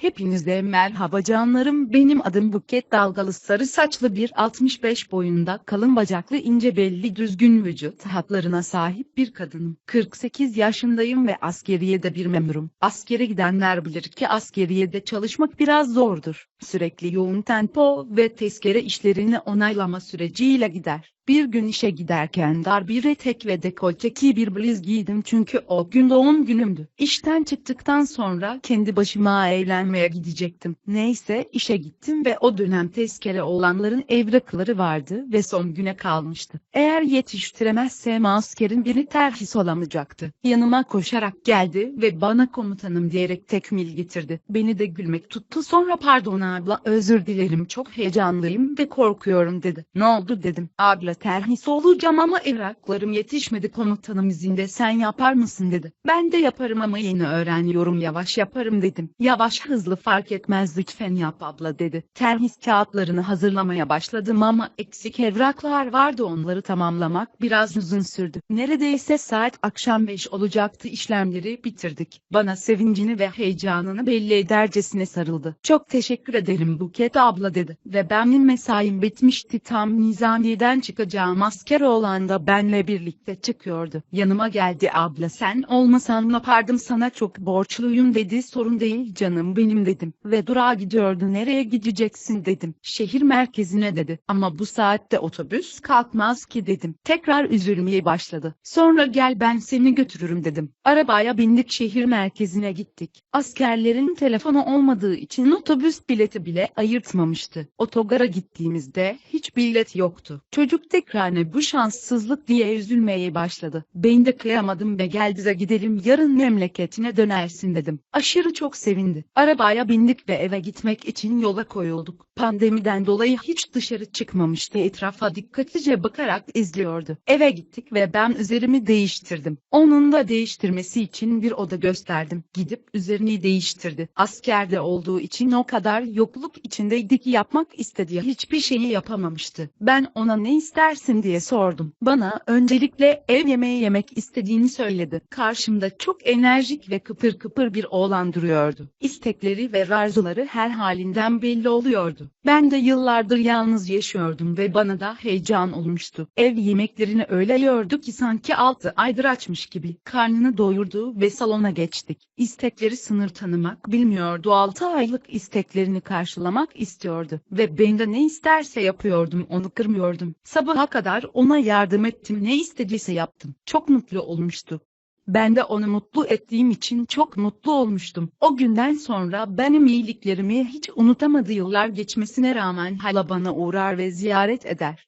Hepinize merhaba canlarım benim adım Buket dalgalı sarı saçlı bir 65 boyunda kalın bacaklı ince belli düzgün vücut hatlarına sahip bir kadınım. 48 yaşındayım ve askeriyede bir memurum. Askere gidenler bilir ki askeriyede çalışmak biraz zordur. Sürekli yoğun tempo ve tezkere işlerini onaylama süreciyle gider. Bir gün işe giderken dar bir etek ve dekolteki bir bluz giydim çünkü o gün doğum günümdü. İşten çıktıktan sonra kendi başıma eğlenmeye gidecektim. Neyse işe gittim ve o dönem tezkere olanların evrakları vardı ve son güne kalmıştı. Eğer yetiştiremezsem askerin biri terhis olamayacaktı. Yanıma koşarak geldi ve bana komutanım diyerek tekmil getirdi. Beni de gülmek tuttu sonra pardon abla özür dilerim çok heyecanlıyım ve korkuyorum dedi. Ne oldu dedim. Abla terhis olacağım ama evraklarım yetişmedi komutanım izinde sen yapar mısın dedi. Ben de yaparım ama yeni öğreniyorum yavaş yaparım dedim. Yavaş hızlı fark etmez lütfen yap abla dedi. Terhis kağıtlarını hazırlamaya başladım ama eksik evraklar vardı onları tamamlamak biraz uzun sürdü. Neredeyse saat akşam 5 olacaktı işlemleri bitirdik. Bana sevincini ve heyecanını belli edercesine sarıldı. Çok teşekkür ederim Buket abla dedi. Ve benim mesaim bitmişti tam nizamiyeden çıkacağım asker olan da benle birlikte çıkıyordu. Yanıma geldi abla sen olmasan ne yapardım sana çok borçluyum dedi sorun değil canım benim dedim. Ve durağa gidiyordu nereye gideceksin dedim. Şehir merkezine dedi. Ama bu saatte otobüs kalkmaz ki dedim. Tekrar üzülmeye başladı. Sonra gel ben seni götürürüm dedim. Arabaya bindik şehir merkezine gittik. Askerlerin telefonu olmadığı için otobüs bileti bile ayırtmamıştı. Otogara gittiğimizde hiç bilet yoktu. Çocuk tekrar bu şanssızlık diye üzülmeye başladı. Ben de kıyamadım ve gel gidelim yarın memleketine dönersin dedim. Aşırı çok sevindi. Arabaya bindik ve eve gitmek için yola koyulduk. Pandemiden dolayı hiç dışarı çıkmamıştı etrafa dikkatlice bakarak izliyordu. Eve gittik ve ben üzerimi değiştirdim. Onun da değiştirmesi için bir oda gösterdim. Gidip üzerini değiştirdi. Askerde olduğu için o kadar yokluk içindeydi ki yapmak istediği hiçbir şeyi yapamamıştı. Ben ona ne istersin diye sordum. Bana öncelikle ev yemeği yemek istediğini söyledi. Karşımda çok enerjik ve kıpır kıpır bir oğlan duruyordu. İstekleri ve arzuları her halinden belli oluyordu. Ben de yıllardır yalnız yaşıyordum ve bana da heyecan olmuştu. Ev yemeklerini öyle yiyordu ki sanki 6 aydır açmış gibi. Karnını doyurdu ve salona geçtik. İstekleri sınır tanımak bilmiyordu. 6 aylık isteklerini karşılamak istiyordu. Ve ben de ne isterse yapıyordum onu kırmıyordum. Sabaha kadar ona yardım ettim ne istediyse yaptım. Çok mutlu olmuştu. Ben de onu mutlu ettiğim için çok mutlu olmuştum. O günden sonra benim iyiliklerimi hiç unutamadı yıllar geçmesine rağmen hala bana uğrar ve ziyaret eder.